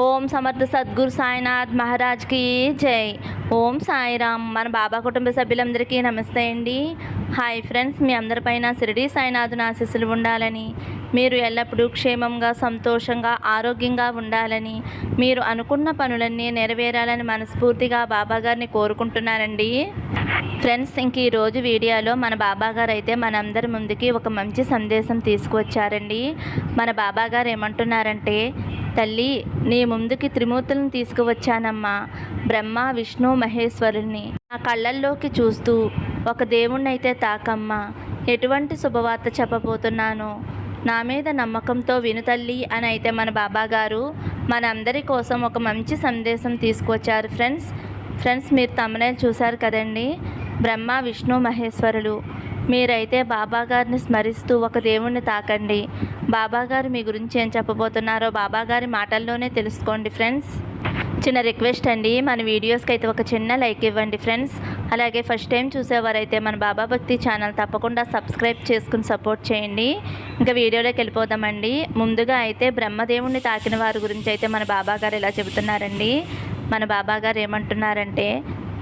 ఓం సమర్థ సద్గురు సాయినాథ్ మహారాజ్కి జై. ఓం సాయిరామ్. మన బాబా కుటుంబ సభ్యులందరికీ నమస్తే అండి. హాయ్ ఫ్రెండ్స్ మీ అందరిపైన షిరిడి సాయినాథుని ఆశీస్సులు ఉండాలని. మీరు ఎల్లప్పుడూ క్షేమంగా సంతోషంగా ఆరోగ్యంగా ఉండాలని మీరు అనుకున్న పనులన్నీ నెరవేరాలని మనస్ఫూర్తిగా బాబాగారిని కోరుకుంటున్నారండి ఫ్రెండ్స్ ఇంక ఈరోజు వీడియోలో మన బాబాగారు అయితే మనందరి ముందుకి ఒక మంచి సందేశం తీసుకువచ్చారండి. మన బాబాగారు ఏమంటున్నారంటే తల్లి నీ ముందుకి త్రిమూర్తులను తీసుకువచ్చానమ్మా. బ్రహ్మ విష్ణు మహేశ్వరుల్ని నా కళ్ళల్లోకి చూస్తూ ఒక దేవుణ్ణి అయితే తాకమ్మా. ఎటువంటి శుభవార్త చెప్పబోతున్నానో నా మీద నమ్మకంతో విను తల్లి అని అయితే మన బాబాగారు మనందరి కోసం ఒక మంచి సందేశం తీసుకొచ్చారు ఫ్రెండ్స్. ఫ్రెండ్స్ మీరు తమనే చూశారు కదండి? బ్రహ్మ విష్ణు మహేశ్వరులు. మీరైతే బాబాగారిని స్మరిస్తూ ఒక దేవుణ్ణి తాకండి. బాబాగారు మీ గురించి ఏం చెప్పబోతున్నారో బాబాగారి మాటల్లోనే తెలుసుకోండి ఫ్రెండ్స్. చిన్న రిక్వెస్ట్ అండి. మన వీడియోస్కి అయితే ఒక చిన్న లైక్ ఇవ్వండి ఫ్రెండ్స్. అలాగే ఫస్ట్ టైం చూసేవారైతే మన బాబా భక్తి ఛానల్ తప్పకుండా సబ్స్క్రైబ్ చేసుకుని సపోర్ట్ చేయండి. ఇంకా వీడియోలోకి వెళ్ళిపోదామండి. ముందుగా అయితే బ్రహ్మదేవుణ్ణి తాకిన వారి గురించి అయితే మన బాబా గారు ఇలా చెబుతున్నారండి? మన బాబా గారు ఏమంటున్నారంటే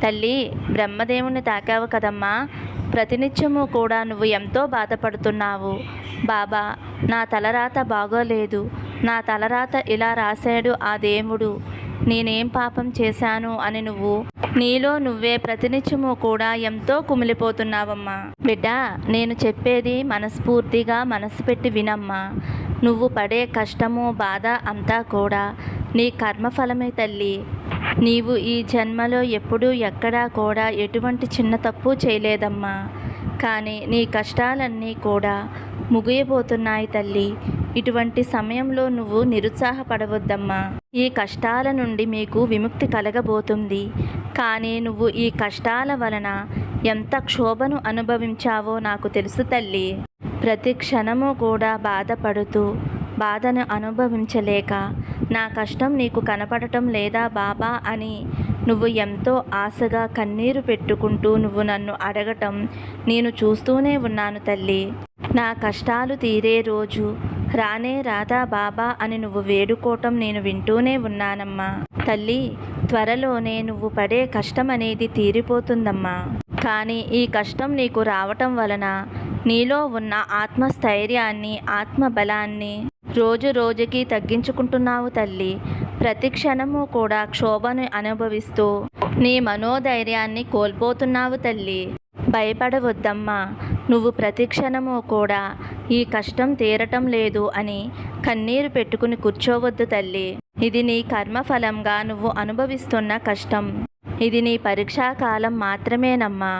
తల్లి బ్రహ్మదేవుణ్ణి తాకావు కదమ్మా. ప్రతినిత్యము కూడా నువ్వు ఎంతో బాధపడుతున్నావు. బాబా నా తలరాత బాగోలేదు. నా తలరాత ఇలా రాశాడు ఆ దేవుడు. నేనేం పాపం చేశాను అని నువ్వు? నీలో నువ్వే ప్రతినిత్యము కూడా ఎంతో కుమిలిపోతున్నావమ్మా. బిడ్డ నేను చెప్పేది మనస్ఫూర్తిగా మనసు పెట్టి వినమ్మా. నువ్వు పడే కష్టము బాధ అంతా కూడా నీ కర్మఫలమే తల్లి. నీవు ఈ జన్మలో ఎప్పుడూ ఎక్కడా కూడా ఎటువంటి చిన్న తప్పు చేయలేదమ్మా. కానీ నీ కష్టాలన్నీ కూడా ముగియబోతున్నాయి తల్లి. ఇటువంటి సమయంలో నువ్వు నిరుత్సాహపడవద్దమ్మా. ఈ కష్టాల నుండి మీకు విముక్తి కలగబోతుంది. కానీ నువ్వు ఈ కష్టాల వలన ఎంత క్షోభను అనుభవించావో నాకు తెలుసు తల్లి. ప్రతి క్షణము కూడా బాధపడుతూ బాధను అనుభవించలేక నా కష్టం నీకు కనపడటం లేదా బాబా అని నువ్వు ఎంతో ఆశగా కన్నీరు పెట్టుకుంటూ నువ్వు నన్ను అడగటం నేను చూస్తూనే ఉన్నాను తల్లి. నా కష్టాలు తీరే రోజు రానే రాధా బాబా అని నువ్వు వేడుకోవటం నేను వింటూనే ఉన్నానమ్మా. తల్లి త్వరలోనే నువ్వు పడే కష్టం అనేది తీరిపోతుందమ్మా. కానీ ఈ కష్టం నీకు రావటం వలన నీలో ఉన్న ఆత్మస్థైర్యాన్ని ఆత్మబలాన్ని రోజు రోజుకి తగ్గించుకుంటున్నావు తల్లి. ప్రతి క్షణము కూడా క్షోభను అనుభవిస్తూ నీ మనోధైర్యాన్ని కోల్పోతున్నావు తల్లి. భయపడవద్దమ్మా. నువ్వు ప్రతిక్షణము కూడా ఈ కష్టం తీరటం లేదు అని కన్నీరు పెట్టుకుని కూర్చోవద్దు తల్లి. ఇది నీ కర్మఫలంగా నువ్వు అనుభవిస్తున్న కష్టం. ఇది నీ పరీక్షా కాలం మాత్రమేనమ్మా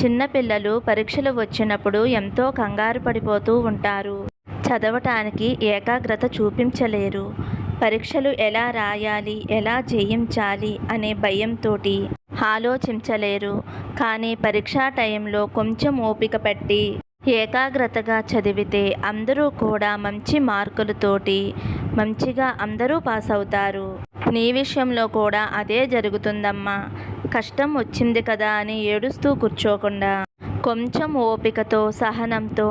చిన్నపిల్లలు పరీక్షలు వచ్చినప్పుడు ఎంతో కంగారు పడిపోతూ ఉంటారు. చదవటానికి ఏకాగ్రత చూపించలేరు. పరీక్షలు ఎలా రాయాలి ఎలా జయించాలి అనే భయంతో ఆలోచించలేరు. కానీ పరీక్షా టైంలో కొంచెం ఓపిక పట్టి ఏకాగ్రతగా చదివితే అందరూ కూడా మంచి మార్కులతోటి మంచిగా అందరూ పాస్ అవుతారు. నీ విషయంలో కూడా అదే జరుగుతుందమ్మా. కష్టం వచ్చింది కదా అని ఏడుస్తూ కూర్చోకుండా. కొంచెం ఓపికతో సహనంతో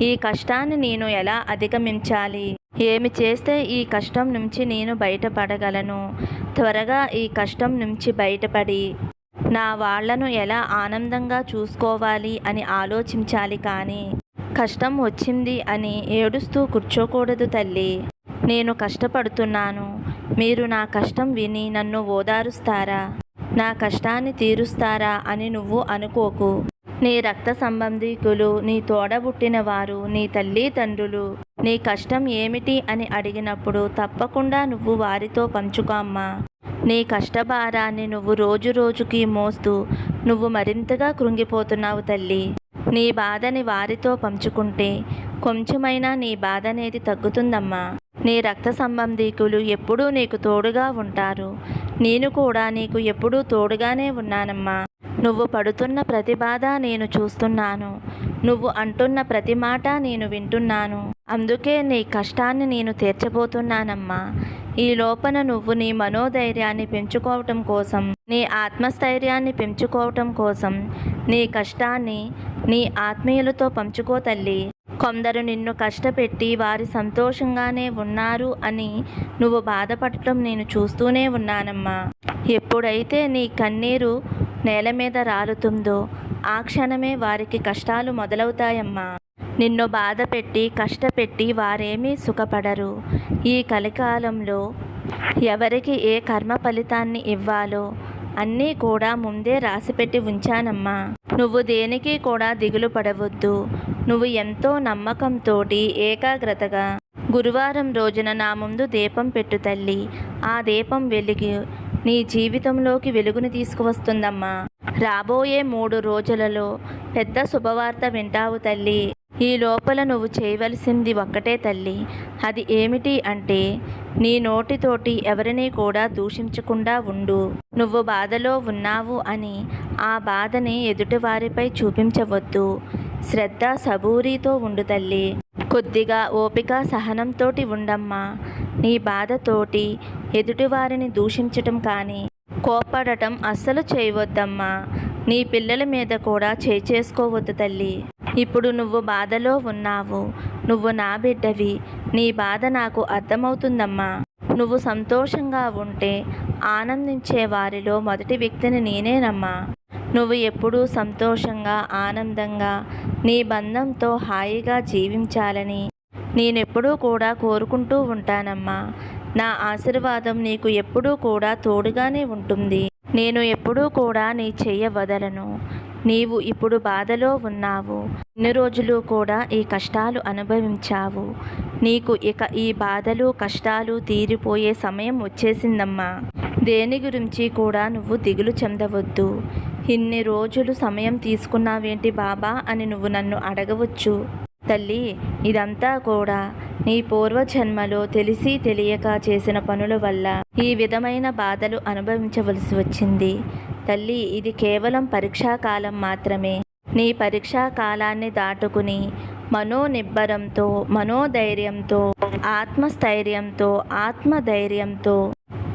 ఈ కష్టాన్ని నేను ఎలా అధిగమించాలి? ఏమి చేస్తే ఈ కష్టం నుంచి నేను బయటపడగలను? త్వరగా ఈ కష్టం నుంచి బయటపడి నా వాళ్ళను ఎలా ఆనందంగా చూసుకోవాలి అని ఆలోచించాలి కానీ కష్టం వచ్చింది అని ఏడుస్తూ కూర్చోకూడదు తల్లి. నేను కష్టపడుతున్నాను. మీరు నా కష్టం విని నన్ను ఓదారుస్తారా? నా కష్టాన్ని తీరుస్తారా అని నువ్వు అనుకోకు. నీ రక్త సంబంధికులు నీ తోడబుట్టిన వారు నీ తల్లిదండ్రులు నీ కష్టం ఏమిటి అని అడిగినప్పుడు తప్పకుండా నువ్వు వారితో పంచుకోమ్మా నీ కష్టభారాన్ని నువ్వు రోజు రోజుకి మోస్తూ నువ్వు మరింతగా కృంగిపోతున్నావు తల్లి. నీ బాధని వారితో పంచుకుంటే కొంచెమైనా నీ బాధ అనేది తగ్గుతుందమ్మా. నీ రక్త సంబంధీకులు ఎప్పుడూ నీకు తోడుగా ఉంటారు. నేను కూడా నీకు ఎప్పుడూ తోడుగానే ఉన్నానమ్మా. నువ్వు పడుతున్న ప్రతి బాధ నేను చూస్తున్నాను. నువ్వు అంటున్న ప్రతి మాట నేను వింటున్నాను. అందుకే నీ కష్టాన్ని నేను తీర్చబోతున్నానమ్మా. ఈ లోపల నువ్వు నీ మనోధైర్యాన్ని పెంచుకోవటం కోసం నీ ఆత్మస్థైర్యాన్ని పెంచుకోవటం కోసం నీ కష్టాన్ని నీ ఆత్మీయులతో పంచుకో తల్లి. కొందరు నిన్ను కష్టపెట్టి వారి సంతోషంగానే ఉన్నారు అని నువ్వు బాధపడటం నేను చూస్తూనే ఉన్నానమ్మా. ఎప్పుడైతే నీ కన్నీరు నేల మీద రాలుతుందో ఆ క్షణమే వారికి కష్టాలు మొదలవుతాయమ్మా. నిన్ను బాధ పెట్టి కష్టపెట్టి వారేమీ సుఖపడరు. ఈ కలికాలంలో ఎవరికి ఏ కర్మ ఫలితాన్ని ఇవ్వాలో అన్నీ కూడా ముందే రాసిపెట్టి ఉంచానమ్మా. నువ్వు దేనికి కూడా దిగులు పడవద్దు. నువ్వు ఎంతో నమ్మకంతోటి ఏకాగ్రతగా గురువారం రోజున నా ముందు దీపం పెట్టు తల్లి. ఆ దీపం వెలిగి నీ జీవితంలోకి వెలుగుని తీసుకువస్తుందమ్మా. రాబోయే మూడు రోజులలో పెద్ద శుభవార్త వింటావు తల్లి. ఈ లోపల నువ్వు చేయవలసింది ఒక్కటే తల్లి. అది ఏమిటి అంటే నీ నోటితోటి ఎవరిని కూడా దూషించకుండా ఉండు. నువ్వు బాధలో ఉన్నావు అని ఆ బాధని ఎదుటివారిపై చూపించవద్దు. శ్రద్ధ సబూరితో ఉండు తల్లి. కొద్దిగా ఓపిక సహనంతోటి ఉండమ్మా. నీ బాధతోటి ఎదుటివారిని దూషించటం కానీ కోపడటం అస్సలు చేయవద్దమ్మా. నీ పిల్లల మీద కూడా చేసుకోవద్దు తల్లి. ఇప్పుడు నువ్వు బాధలో ఉన్నావు. నువ్వు నా బిడ్డవి. నీ బాధ నాకు అర్థమవుతుందమ్మా. నువ్వు సంతోషంగా ఉంటే ఆనందించే వారిలో మొదటి వ్యక్తిని నేనేనమ్మా. నువ్వు ఎప్పుడూ సంతోషంగా ఆనందంగా నీ బంధంతో హాయిగా జీవించాలని నేనెప్పుడూ కూడా కోరుకుంటూ ఉంటానమ్మా. నా ఆశీర్వాదం నీకు ఎప్పుడూ కూడా తోడుగానే ఉంటుంది. నేను ఎప్పుడూ కూడా నీ చెయ్య వదలను. నీవు ఇప్పుడు బాధలో ఉన్నావు. ఇన్ని రోజులు కూడా ఈ కష్టాలు అనుభవించావు. నీకు ఇక ఈ బాధలు కష్టాలు తీరిపోయే సమయం వచ్చేసిందమ్మా. దేని గురించి కూడా నువ్వు దిగులు చెందవద్దు. ఇన్ని రోజులు సమయం తీసుకున్నావేంటి బాబా అని నువ్వు నన్ను అడగవచ్చు. తల్లి ఇదంతా కూడా నీ పూర్వజన్మలో తెలిసి తెలియక చేసిన పనుల వల్ల ఈ విధమైన బాధలు అనుభవించవలసి వచ్చింది. తల్లి ఇది కేవలం పరీక్షాకాలం మాత్రమే. నీ పరీక్షా కాలాన్ని దాటుకుని మనోనిబ్బరంతో మనోధైర్యంతో ఆత్మస్థైర్యంతో ఆత్మధైర్యంతో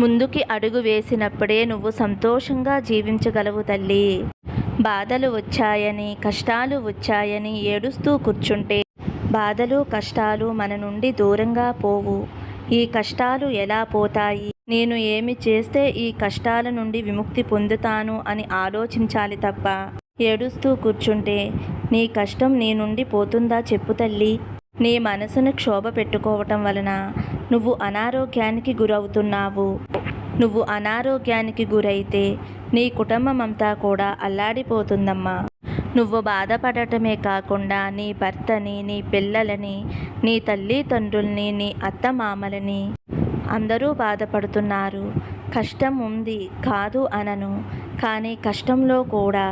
ముందుకి అడుగు వేసినప్పుడే నువ్వు సంతోషంగా జీవించగలవు తల్లి. బాధలు వచ్చాయని కష్టాలు వచ్చాయని ఏడుస్తూ కూర్చుంటే బాధలు కష్టాలు మన నుండి దూరంగా పోవు. ఈ కష్టాలు ఎలా పోతాయి? నేను ఏమి చేస్తే ఈ కష్టాల నుండి విముక్తి పొందుతాను అని ఆలోచించాలి తప్ప ఏడుస్తూ కూర్చుంటే నీ కష్టం నీ నుండి పోతుందా చెప్పు తల్లి. నీ మనసును క్షోభ పెట్టుకోవటం వలన నువ్వు అనారోగ్యానికి గురవుతున్నావు. నువ్వు అనారోగ్యానికి గురైతే నీ కుటుంబం అంతా కూడా అల్లాడిపోతుందమ్మా. నువ్వు బాధపడటమే కాకుండా నీ భర్తని నీ పిల్లలని నీ తల్లిదండ్రుల్ని నీ అత్తమామలని అందరూ బాధపడుతున్నారు. కష్టం ఉంది కాదు అనను కానీ కష్టంలో కూడా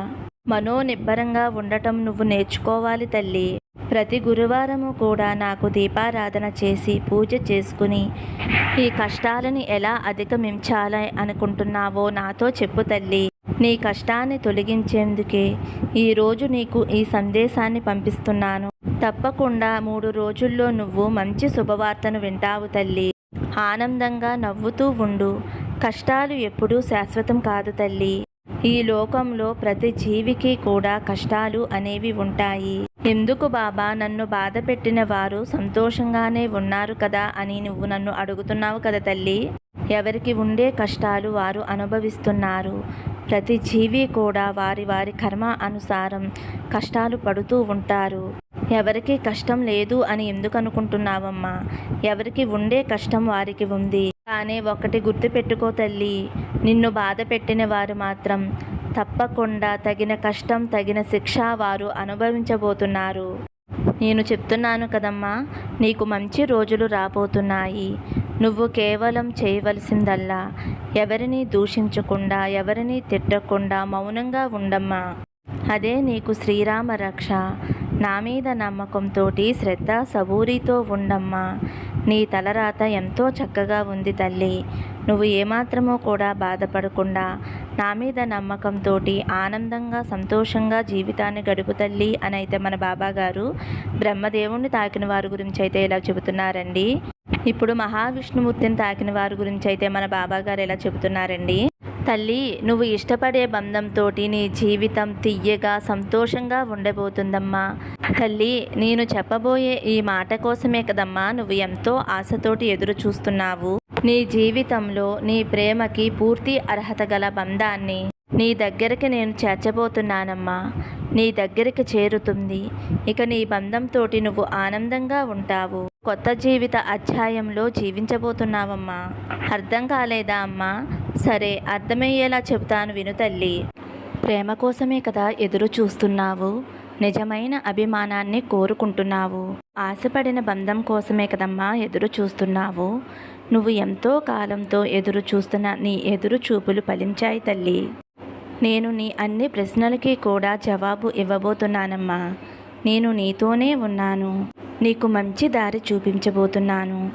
మనోనిబ్బరంగా ఉండటం నువ్వు నేర్చుకోవాలి తల్లి. ప్రతి గురువారము కూడా నాకు దీపారాధన చేసి పూజ చేసుకుని ఈ కష్టాలని ఎలా అధిగమించాలి అనుకుంటున్నావో నాతో చెప్పు తల్లి. నీ కష్టాన్ని తొలగించేందుకే ఈరోజు నీకు ఈ సందేశాన్ని పంపిస్తున్నాను. తప్పకుండా మూడు రోజుల్లో నువ్వు మంచి శుభవార్తను వింటావు తల్లి. ఆనందంగా నవ్వుతూ ఉండు. కష్టాలు ఎప్పుడూ శాశ్వతం కాదు తల్లి. ఈ లోకంలో ప్రతి జీవికి కూడా కష్టాలు అనేవి ఉంటాయి. ఎందుకు బాబా? నన్ను బాధ పెట్టిన వారు సంతోషంగానే ఉన్నారు కదా అని నువ్వు నన్ను అడుగుతున్నావు కదా తల్లి. ఎవరికి ఉండే కష్టాలు వారు అనుభవిస్తున్నారు. ప్రతి జీవి కూడా వారి వారి కర్మ అనుసారం కష్టాలు పడుతూ ఉంటారు. ఎవరికి కష్టం లేదు అని ఎందుకు అనుకుంటున్నావమ్మా? ఎవరికి ఉండే కష్టం వారికి ఉంది. కానీ ఒకటి గుర్తుపెట్టుకో తల్లి. నిన్ను బాధ పెట్టిన వారు మాత్రం తప్పకుండా తగిన కష్టం తగిన శిక్ష వారు అనుభవించబోతున్నారు. నేను చెప్తున్నాను కదమ్మా నీకు మంచి రోజులు రాబోతున్నాయి. నువ్వు కేవలం చేయవలసిందల్లా. ఎవరిని దూషించకుండా ఎవరిని తిట్టకుండా మౌనంగా ఉండమ్మా. అదే నీకు శ్రీరామ రక్ష నా మీద నమ్మకంతో శ్రద్ధ సబూరితో ఉండమ్మా. నీ తలరాత ఎంతో చక్కగా ఉంది తల్లి. నువ్వు ఏమాత్రమో కూడా బాధపడకుండా నా మీద నమ్మకంతో ఆనందంగా సంతోషంగా జీవితాన్ని గడుపు తల్లి అని అయితే మన బాబాగారు బ్రహ్మదేవుణ్ణి తాకిన వారి గురించి అయితే ఇలా చెబుతున్నారండి. ఇప్పుడు మహావిష్ణుమూర్తిని తాకిన వారి గురించి అయితే మన బాబా గారు ఎలా చెబుతున్నారండి? తల్లి నువ్వు ఇష్టపడే బంధంతోటి నీ జీవితం తియ్యగా సంతోషంగా ఉండబోతుందమ్మా. తల్లి నేను చెప్పబోయే ఈ మాట కోసమే కదమ్మా నువ్వు ఎంతో ఆశతోటి ఎదురు చూస్తున్నావు. నీ జీవితంలో నీ ప్రేమకి పూర్తి అర్హత గల బంధాన్ని నీ దగ్గరికి నేను చేర్చబోతున్నానమ్మా. నీ దగ్గరికి చేరుతుంది. ఇక నీ బంధంతోటి నువ్వు ఆనందంగా ఉంటావు. కొత్త జీవిత అధ్యాయంలో జీవించబోతున్నావమ్మా. అర్థం కాలేదా అమ్మా? సరే అర్థమయ్యేలా చెబుతాను విను తల్లి. ప్రేమ కోసమే కదా ఎదురు చూస్తున్నావు? నిజమైన అభిమానాన్ని కోరుకుంటున్నావు? ఆశపడిన బంధం కోసమే కదమ్మా ఎదురు చూస్తున్నావు? నువ్వు ఎంతో కాలంతో ఎదురు చూస్తున్న నీ ఎదురు చూపులు ఫలించాయి తల్లి. నేను నీ అన్ని ప్రశ్నలకి కూడా జవాబు ఇవ్వబోతున్నానమ్మా. నేను నీతోనే ఉన్నాను. నీకు మంచి దారి చూపించబోతున్నాను.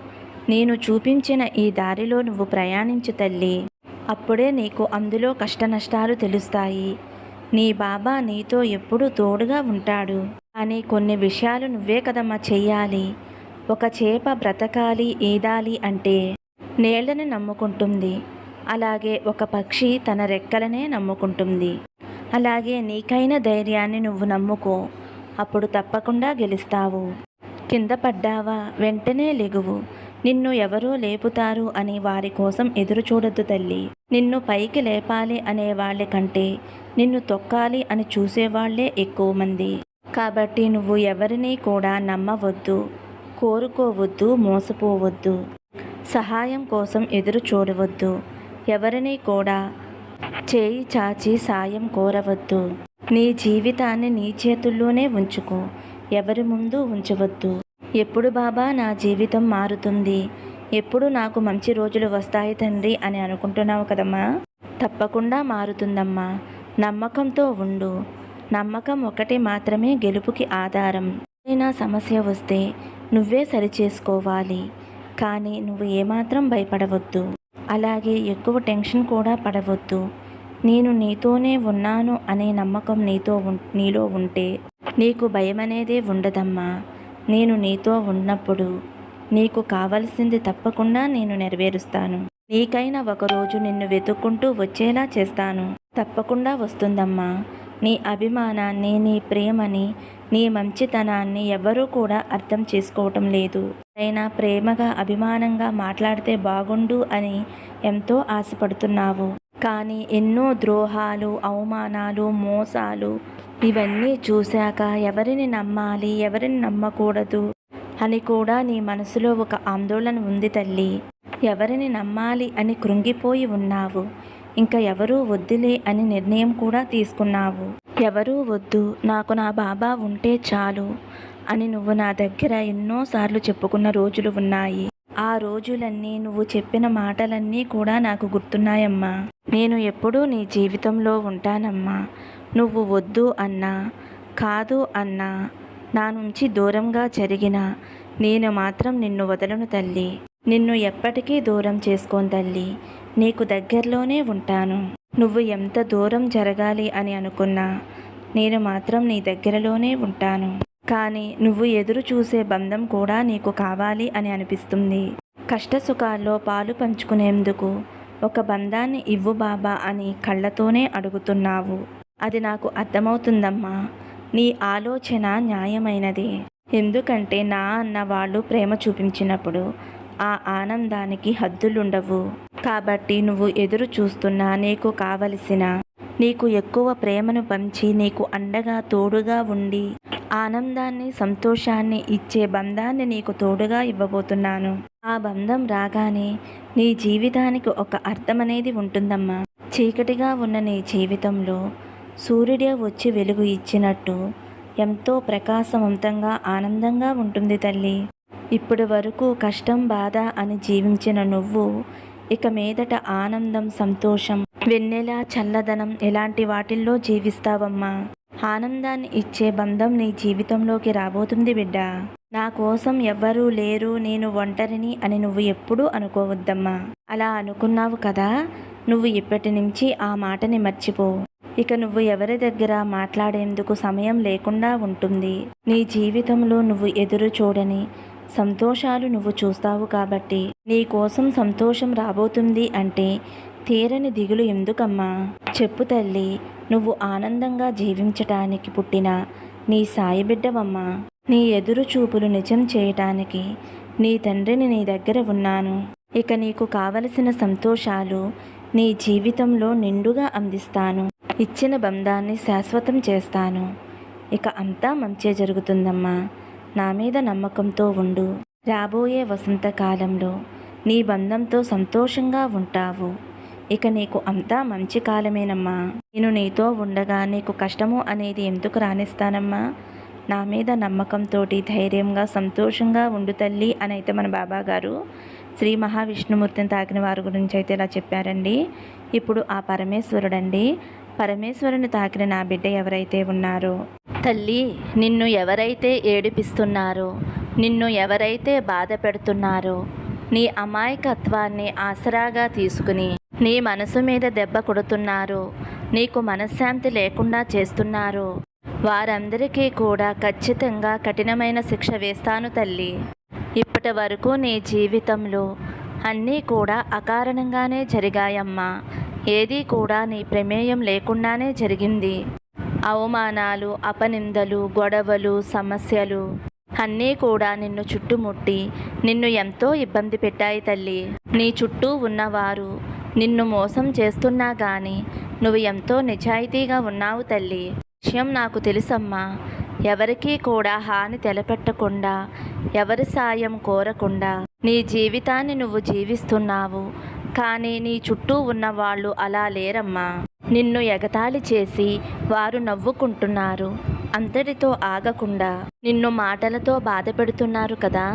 నేను చూపించిన ఈ దారిలో నువ్వు ప్రయాణించు తల్లి. అప్పుడే నీకు అందులో కష్టనష్టాలు తెలుస్తాయి. నీ బాబా నీతో ఎప్పుడూ తోడుగా ఉంటాడు. కానీ కొన్ని విషయాలు నువ్వే కదమ్మా చెయ్యాలి. ఒక చేప బ్రతకాలి ఈదాలి అంటే నీళ్ళని నమ్ముకుంటుంది. అలాగే ఒక పక్షి తన రెక్కలనే నమ్ముకుంటుంది. అలాగే నీకైన ధైర్యాన్ని నువ్వు నమ్ముకో. అప్పుడు తప్పకుండా గెలుస్తావు. కింద పడ్డావా? వెంటనే లెగువు. నిన్ను ఎవరో లేపుతారు అని వారి కోసం ఎదురు చూడొద్దు తల్లి. నిన్ను పైకి లేపాలి అనే వాళ్ళ కంటే నిన్ను తొక్కాలి అని చూసేవాళ్ళే ఎక్కువ మంది. కాబట్టి నువ్వు ఎవరిని కూడా నమ్మవద్దు కోరుకోవద్దు మోసపోవద్దు. సహాయం కోసం ఎదురు చూడవద్దు. ఎవరిని కూడా చేయి చాచి సాయం కోరవద్దు. నీ జీవితాన్ని నీ చేతుల్లోనే ఉంచుకో. ఎవరి ముందు ఉంచవద్దు. ఎప్పుడు బాబా నా జీవితం మారుతుంది? ఎప్పుడు నాకు మంచి రోజులు వస్తాయి తండ్రి అని అనుకుంటున్నావు కదమ్మా? తప్పకుండా మారుతుందమ్మా. నమ్మకంతో ఉండు. నమ్మకం ఒకటి మాత్రమే గెలుపుకి ఆధారం. ఏదైనా సమస్య వస్తే నువ్వే సరిచేసుకోవాలి. కానీ నువ్వు ఏమాత్రం భయపడవద్దు. అలాగే ఎక్కువ టెన్షన్ కూడా పడవద్దు. నేను నీతోనే ఉన్నాను అనే నమ్మకం నీతో ఉం నీలో ఉంటే నీకు భయం ఉండదమ్మా. నేను నీతో ఉన్నప్పుడు నీకు కావలసింది తప్పకుండా నేను నెరవేరుస్తాను. నీకైనా ఒకరోజు నిన్ను వెతుక్కుంటూ వచ్చేలా చేస్తాను. తప్పకుండా వస్తుందమ్మా. నీ అభిమానాన్ని నీ ప్రేమని నీ మంచితనాన్ని ఎవరూ కూడా అర్థం చేసుకోవటం లేదు. అయినా ప్రేమగా అభిమానంగా మాట్లాడితే బాగుండు అని ఎంతో ఆశపడుతున్నావు. కానీ ఎన్నో ద్రోహాలు అవమానాలు మోసాలు ఇవన్నీ చూశాక ఎవరిని నమ్మాలి ఎవరిని నమ్మకూడదు అని కూడా నీ మనసులో ఒక ఆందోళన ఉంది తల్లి. ఎవరిని నమ్మాలి అని కృంగిపోయి ఉన్నావు. ఇంకా ఎవరూ వద్దులే అని నిర్ణయం కూడా తీసుకున్నావు. ఎవరూ వద్దు నాకు నా బాబా ఉంటే చాలు అని నువ్వు నా దగ్గర ఎన్నోసార్లు చెప్పుకున్న రోజులు ఉన్నాయి. ఆ రోజులన్నీ నువ్వు చెప్పిన మాటలన్నీ కూడా నాకు గుర్తున్నాయమ్మా. నేను ఎప్పుడూ నీ జీవితంలో ఉంటానమ్మా. నువ్వు వద్దు అన్నా కాదు అన్నా నా నుంచి దూరంగా జరిగిన నేను మాత్రం నిన్ను వదలను తల్లి. నిన్ను ఎప్పటికీ దూరం చేసుకోను తల్లి. నీకు దగ్గరలోనే ఉంటాను. నువ్వు ఎంత దూరం జరగాలి అని అనుకున్నా నేను మాత్రం నీ దగ్గరలోనే ఉంటాను. కానీ నువ్వు ఎదురు చూసే బంధం కూడా నీకు కావాలి అని అనిపిస్తుంది. కష్టసుఖాల్లో పాలు పంచుకునేందుకు ఒక బంధాన్ని ఇవ్వు బాబా అని కళ్ళతోనే అడుగుతున్నావు. అది నాకు అర్థమవుతుందమ్మా. నీ ఆలోచన న్యాయమైనది. ఎందుకంటే నా అన్న వాళ్ళు ప్రేమ చూపించినప్పుడు ఆ ఆనందానికి హద్దులుండవు. కాబట్టి నువ్వు ఎదురు చూస్తున్నా నీకు కావలసిన నీకు ఎక్కువ ప్రేమను పంచి నీకు అండగా తోడుగా ఉండి ఆనందాన్ని సంతోషాన్ని ఇచ్చే బంధాన్ని నీకు తోడుగా ఇవ్వబోతున్నాను. ఆ బంధం రాగానే నీ జీవితానికి ఒక అర్థం అనేది ఉంటుందమ్మా. చీకటిగా ఉన్న నీ జీవితంలో సూర్యుడే వచ్చి వెలుగు ఇచ్చినట్టు ఎంతో ప్రకాశవంతంగా ఆనందంగా ఉంటుంది తల్లి. ఇప్పటి వరకు కష్టం బాధ అని జీవించిన నువ్వు ఇక మీదట ఆనందం సంతోషం వెన్నెల చల్లదనం ఇలాంటి వాటిల్లో జీవిస్తావమ్మా? ఆనందాన్ని ఇచ్చే బంధం నీ జీవితంలోకి రాబోతుంది బిడ్డ. నా కోసం ఎవ్వరూ లేరు నేను ఒంటరిని అని నువ్వు ఎప్పుడూ అనుకోవద్దమ్మా. అలా అనుకున్నావు కదా నువ్వు ఇప్పటి నుంచి ఆ మాటని మర్చిపో. ఇక నువ్వు ఎవరి దగ్గర మాట్లాడేందుకు సమయం లేకుండా ఉంటుంది. నీ జీవితంలో నువ్వు ఎదురు చూడని సంతోషాలు నువ్వు చూస్తావు కాబట్టి నీ కోసం సంతోషం రాబోతుంది అంటే తీరని దిగులు ఎందుకమ్మా? చెప్పు తల్లి నువ్వు ఆనందంగా జీవించటానికి పుట్టిన నీ సాయి బిడ్డవమ్మా. నీ ఎదురు చూపులు నిజం చేయటానికి నీ తండ్రిని నీ దగ్గర ఉన్నాను. ఇక నీకు కావలసిన సంతోషాలు నీ జీవితంలో నిండుగా అందిస్తాను. ఇచ్చిన బంధాన్ని శాశ్వతం చేస్తాను. ఇక అంతా మంచే జరుగుతుందమ్మా. నా మీద నమ్మకంతో ఉండు. రాబోయే వసంతకాలంలో నీ బంధంతో సంతోషంగా ఉంటావు. ఇక నీకు అంతా మంచి కాలమేనమ్మా. నేను నీతో ఉండగా నీకు కష్టము అనేది ఎందుకు రాణిస్తానమ్మా నా మీద నమ్మకంతో ధైర్యంగా సంతోషంగా ఉండు తల్లి అని అయితే మన బాబా గారు శ్రీ మహావిష్ణుమూర్తిని తాకిన వారి గురించి అయితే ఇలా చెప్పారండి. ఇప్పుడు ఆ పరమేశ్వరుడండి పరమేశ్వరుని తాకిన నా బిడ్డ ఎవరైతే ఉన్నారో. తల్లి నిన్ను ఎవరైతే ఏడిపిస్తున్నారో నిన్ను ఎవరైతే బాధ పెడుతున్నారో నీ అమాయకత్వాన్ని ఆసరాగా తీసుకుని నీ మనసు మీద దెబ్బ కొడుతున్నారో నీకు మనశ్శాంతి లేకుండా చేస్తున్నారో వారందరికీ కూడా ఖచ్చితంగా కఠినమైన శిక్ష వేస్తాను తల్లి. ఇప్పటి వరకు నీ జీవితంలో అన్నీ కూడా అకారణంగానే జరిగాయమ్మా. ఏదీ కూడా నీ ప్రమేయం లేకుండానే జరిగింది. అవమానాలు అపనిందలు గొడవలు సమస్యలు అన్నీ కూడా నిన్ను చుట్టుముట్టి నిన్ను ఎంతో ఇబ్బంది పెట్టాయి తల్లి. నీ చుట్టూ ఉన్నవారు నిన్ను మోసం చేస్తున్నా గాని నువ్వు ఎంతో నిజాయితీగా ఉన్నావు తల్లి. విషయం నాకు తెలుసమ్మా. ఎవరికీ కూడా హాని తెలపెట్టకుండా ఎవరి సాయం కోరకుండా నీ జీవితాన్ని నువ్వు జీవిస్తున్నావు. కానీ నీ చుట్టూ ఉన్న వాళ్ళు అలా లేరమ్మా. నిన్ను ఎగతాళి చేసి వారు నవ్వుకుంటున్నారు. అంతటితో ఆగకుండా నిన్ను మాటలతో బాధ పెడుతున్నారు కదా.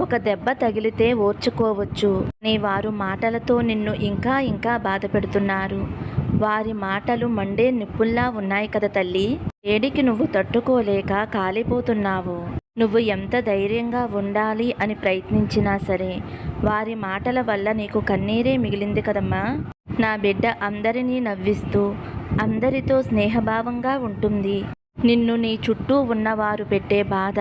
ఒక దెబ్బ తగిలితే ఓర్చుకోవచ్చు. నీ వారు మాటలతో నిన్ను ఇంకా ఇంకా బాధ పెడుతున్నారు వారి మాటలు మండే నిప్పుల్లా ఉన్నాయి కదా తల్లి. వేడికి నువ్వు తట్టుకోలేక కాలిపోతున్నావు. నువ్వు ఎంత ధైర్యంగా ఉండాలి అని ప్రయత్నించినా సరే వారి మాటల వల్ల నీకు కన్నీరే మిగిలింది కదమ్మా. నా బిడ్డ అందరినీ నవ్విస్తూ అందరితో స్నేహభావంగా ఉంటుంది. నిన్ను నీ చుట్టూ ఉన్నవారు పెట్టే బాధ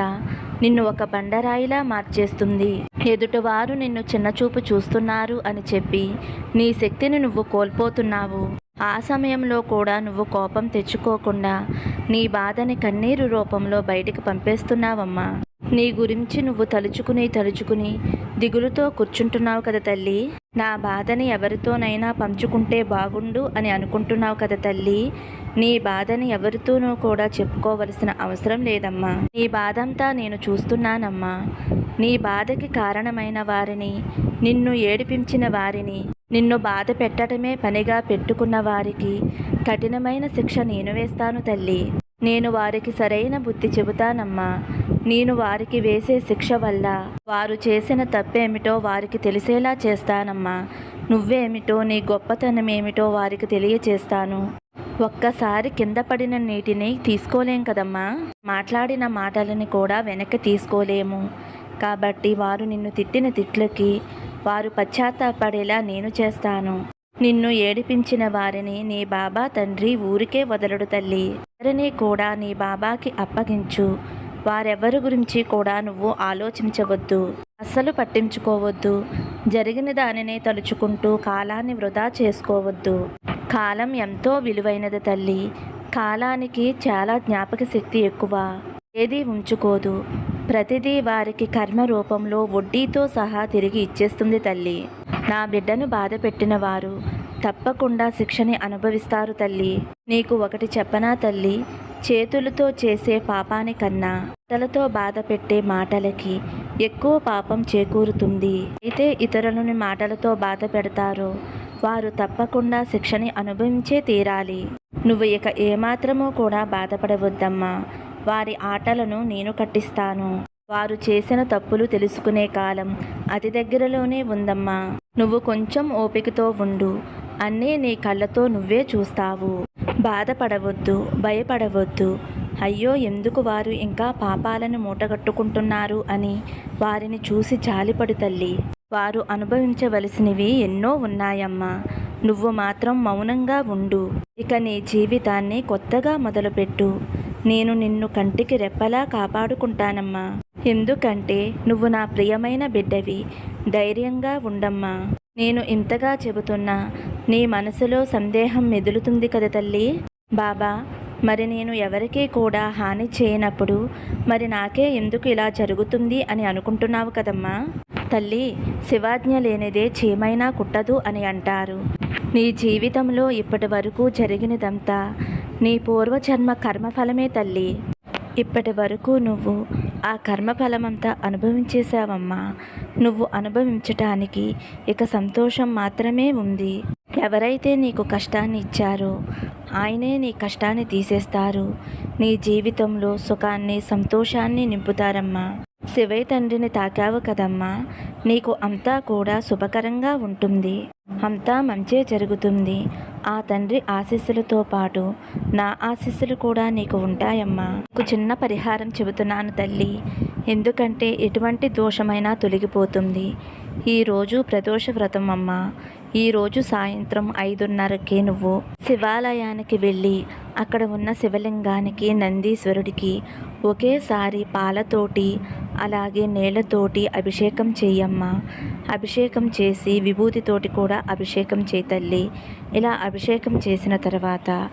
నిన్ను ఒక బండరాయిలా మార్చేస్తుంది. ఎదుటివారు నిన్ను చిన్నచూపు చూస్తున్నారు అని చెప్పి నీ శక్తిని నువ్వు కోల్పోతున్నావు. ఆ సమయంలో కూడా నువ్వు కోపం తెచ్చుకోకుండా నీ బాధని కన్నీరు రూపంలో బయటికి పంపేస్తున్నావమ్మా. నీ గురించి నువ్వు తలుచుకుని తలుచుకుని దిగులుతో కూర్చుంటున్నావు కదా తల్లి. నా బాధని ఎవరితోనైనా పంచుకుంటే బాగుండు అని అనుకుంటున్నావు కదా తల్లి. నీ బాధని ఎవరితోనూ కూడా చెప్పుకోవలసిన అవసరం లేదమ్మా. నీ బాధంతా నేను చూస్తున్నానమ్మా. నీ బాధకి కారణమైన వారిని నిన్ను ఏడిపించిన వారిని నిన్ను బాధ పెట్టడమే పనిగా పెట్టుకున్న వారికి కఠినమైన శిక్ష నేను వేస్తాను తల్లి. నేను వారికి సరైన బుద్ధి చెబుతానమ్మా. నేను వారికి వేసే శిక్ష వల్ల వారు చేసిన తప్పేమిటో వారికి తెలిసేలా చేస్తానమ్మా. నువ్వేమిటో నీ గొప్పతనం ఏమిటో వారికి తెలియచేస్తాను. ఒక్కసారి కింద పడిన నీటిని తీసుకోలేం కదమ్మా. మాట్లాడిన మాటలని కూడా వెనక్కి తీసుకోలేము. కాబట్టి వారు నిన్ను తిట్టిన తిట్లకి వారు పశ్చాత్తాపడేలా నేను చేస్తాను. నిన్ను ఏడిపించిన వారిని నీ బాబా తండ్రి ఊరికే వదలడు తల్లి. వారిని కూడా నీ బాబాకి అప్పగించు. వారెవరి గురించి కూడా నువ్వు ఆలోచించవద్దు. అస్సలు పట్టించుకోవద్దు. జరిగిన దానినే తలుచుకుంటూ కాలాన్ని వృధా చేసుకోవద్దు. కాలం ఎంతో విలువైనది తల్లి. కాలానికి చాలా జ్ఞాపక శక్తి ఎక్కువ. ఏదీ ఉంచుకోదు. ప్రతిదీ వారికి కర్మ రూపంలో వడ్డీతో సహా తిరిగి ఇచ్చేస్తుంది తల్లి. నా బిడ్డను బాధ పెట్టిన వారు తప్పకుండా శిక్షని అనుభవిస్తారు తల్లి. నీకు ఒకటి చెప్పనా తల్లి? చేతులతో చేసే పాపానికన్నా మాటలతో బాధ పెట్టే మాటలకి ఎక్కువ పాపం చేకూరుతుంది. అయితే ఇతరులని మాటలతో బాధ పెడతారో. వారు తప్పకుండా శిక్షని అనుభవించే తీరాలి. నువ్వు ఇక ఏమాత్రమూ కూడా బాధపడవద్దమ్మా. వారి ఆటలను నేను కట్టిస్తాను. వారు చేసిన తప్పులు తెలుసుకునే కాలం అతి దగ్గరలోనే ఉందమ్మా. నువ్వు కొంచెం ఓపికతో ఉండు. అన్నీ నీ కళ్ళతో నువ్వే చూస్తావు. బాధపడవద్దు భయపడవద్దు. అయ్యో ఎందుకు వారు ఇంకా పాపాలను మూటగట్టుకుంటున్నారు అని వారిని చూసి జాలిపడు తల్లి. వారు అనుభవించవలసినవి ఎన్నో ఉన్నాయమ్మా. నువ్వు మాత్రం మౌనంగా ఉండు. ఇక నీ జీవితాన్ని కొత్తగా మొదలుపెట్టు. నేను నిన్ను కంటికి రెప్పలా కాపాడుకుంటానమ్మా. ఎందుకంటే నువ్వు నా ప్రియమైన బిడ్డవి. ధైర్యంగా ఉండమ్మా. నేను ఇంతగా చెబుతున్నా నీ మనసులో సందేహం మెదులుతుంది కదా తల్లి? బాబా మరి నేను ఎవరికీ కూడా హాని చేయనప్పుడు మరి నాకే ఎందుకు ఇలా జరుగుతుంది అని అనుకుంటున్నావు కదమ్మా? తల్లి శివాజ్ఞ లేనిదే చీమైనా కుట్టదు అని అంటారు. నీ జీవితంలో ఇప్పటి వరకు జరిగినదంతా నీ పూర్వజన్మ కర్మఫలమే తల్లి. ఇప్పటి వరకు నువ్వు ఆ కర్మఫలమంతా అనుభవించేశావమ్మా. నువ్వు అనుభవించటానికి ఇక సంతోషం మాత్రమే ఉంది. ఎవరైతే నీకు కష్టాన్ని ఇచ్చారో ఆయనే నీ కష్టాన్ని తీసేస్తారు. నీ జీవితంలో సుఖాన్ని సంతోషాన్ని నింపుతారమ్మా. శివయ్య తండ్రిని తాకావు కదమ్మా. నీకు అంతా కూడా శుభకరంగా ఉంటుంది. అంతా మంచే జరుగుతుంది. ఆ తండ్రి ఆశీస్సులతో పాటు నా ఆశీస్సులు కూడా నీకు ఉంటాయమ్మా. ఒక చిన్న పరిహారం చెబుతున్నాను తల్లి. ఎందుకంటే ఎటువంటి దోషమైనా తొలగిపోతుంది. ఈరోజు ప్రదోష వ్రతం అమ్మ. ఈరోజు సాయంత్రం ఐదున్నరకే నువ్వు శివాలయానికి వెళ్ళి అక్కడ ఉన్న శివలింగానికి నందీశ్వరుడికి ఒకేసారి పాలతోటి అలాగే నేలతోటి అభిషేకం చెయ్యమ్మా. అభిషేకం చేసి విభూతితోటి కూడా అభిషేకం చేతల్లి ఇలా అభిషేకం చేసిన తర్వాత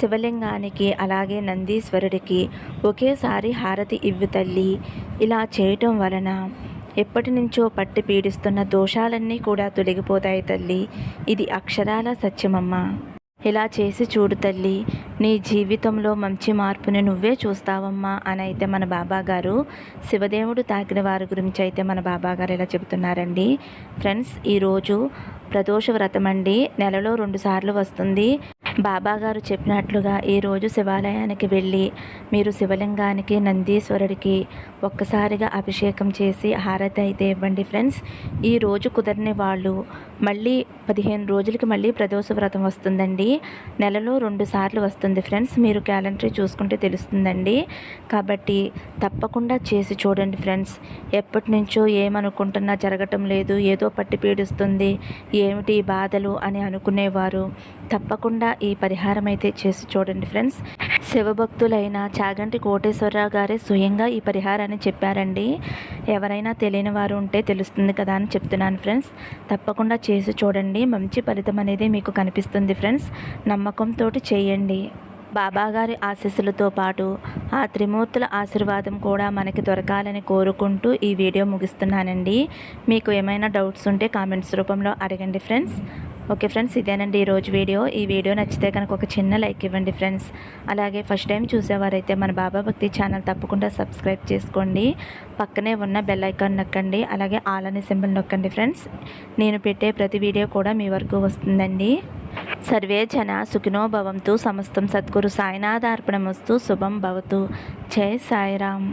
శివలింగానికి అలాగే నందీశ్వరుడికి ఒకేసారి హారతి ఇవ్వు తల్లి. ఇలా చేయటం వలన ఎప్పటి నుంచో పట్టి పీడిస్తున్న దోషాలన్నీ కూడా తొలగిపోతాయి తల్లి. ఇది అక్షరాల సత్యమమ్మా. ఇలా చేసి చూడు తల్లి నీ జీవితంలో మంచి మార్పుని నువ్వే చూస్తావమ్మా అని అయితే మన బాబాగారు. శివదేవుడు తాకిన వారి గురించి అయితే మన బాబా గారు ఇలా చెబుతున్నారండి? ఫ్రెండ్స్ ఈరోజు ప్రదోష వ్రతం అండి. నెలలో రెండుసార్లు వస్తుంది. బాబాగారు చెప్పినట్లుగా ఈరోజు శివాలయానికి వెళ్ళి మీరు శివలింగానికి నందీశ్వరుడికి ఒక్కసారిగా అభిషేకం చేసి హారతి అయితే ఇవ్వండి ఫ్రెండ్స్. ఈ రోజు కుదరని వాళ్ళు మళ్ళీ పదిహేను రోజులకి మళ్ళీ ప్రదోష వ్రతం వస్తుందండి. నెలలో రెండు సార్లు వస్తుంది ఫ్రెండ్స్. మీరు క్యాలెండర్ చూసుకుంటే తెలుస్తుందండి. కాబట్టి తప్పకుండా చేసి చూడండి ఫ్రెండ్స్. ఎప్పటి నుంచో ఏమనుకుంటున్నా జరగటం లేదు ఏదో పట్టి పీడిస్తుంది ఏమిటి బాధలు అని అనుకునేవారు. తప్పకుండా ఈ పరిహారం అయితే చేసి చూడండి ఫ్రెండ్స్. శివభక్తులైన చాగంటి కోటేశ్వరరావు గారే స్వయంగా ఈ పరిహారాన్ని చెప్పారండి. ఎవరైనా తెలియని వారు ఉంటే తెలుస్తుంది కదా అని చెప్తున్నాను ఫ్రెండ్స్. తప్పకుండా చేసి చూడండి. మంచి ఫలితం అనేది మీకు కనిపిస్తుంది ఫ్రెండ్స్. నమ్మకంతో చేయండి. బాబాగారి ఆశీస్సులతో పాటు ఆ త్రిమూర్తుల ఆశీర్వాదం కూడా మనకి దొరకాలని కోరుకుంటూ ఈ వీడియో ముగిస్తున్నానండి. మీకు ఏమైనా డౌట్స్ ఉంటే కామెంట్స్ రూపంలో అడగండి ఫ్రెండ్స్. ఓకే ఫ్రెండ్స్ ఇదేనండి ఈరోజు వీడియో. ఈ వీడియో నచ్చితే కనుక ఒక చిన్న లైక్ ఇవ్వండి ఫ్రెండ్స్. అలాగే ఫస్ట్ టైం చూసేవారైతే మన బాబా భక్తి ఛానల్ తప్పకుండా సబ్స్క్రైబ్ చేసుకోండి. పక్కనే ఉన్న బెల్ ఐకాన్ నొక్కండి. అలాగే ఆల్ అనే సింబల్ నొక్కండి ఫ్రెండ్స్. నేను పెట్టే ప్రతి వీడియో కూడా మీ వరకు వస్తుందండి. సర్వే జన సుఖినో భవంతు సమస్తం సద్గురు సాయినాథార్పణమస్తు శుభం భవతు. జై సాయిరామ్.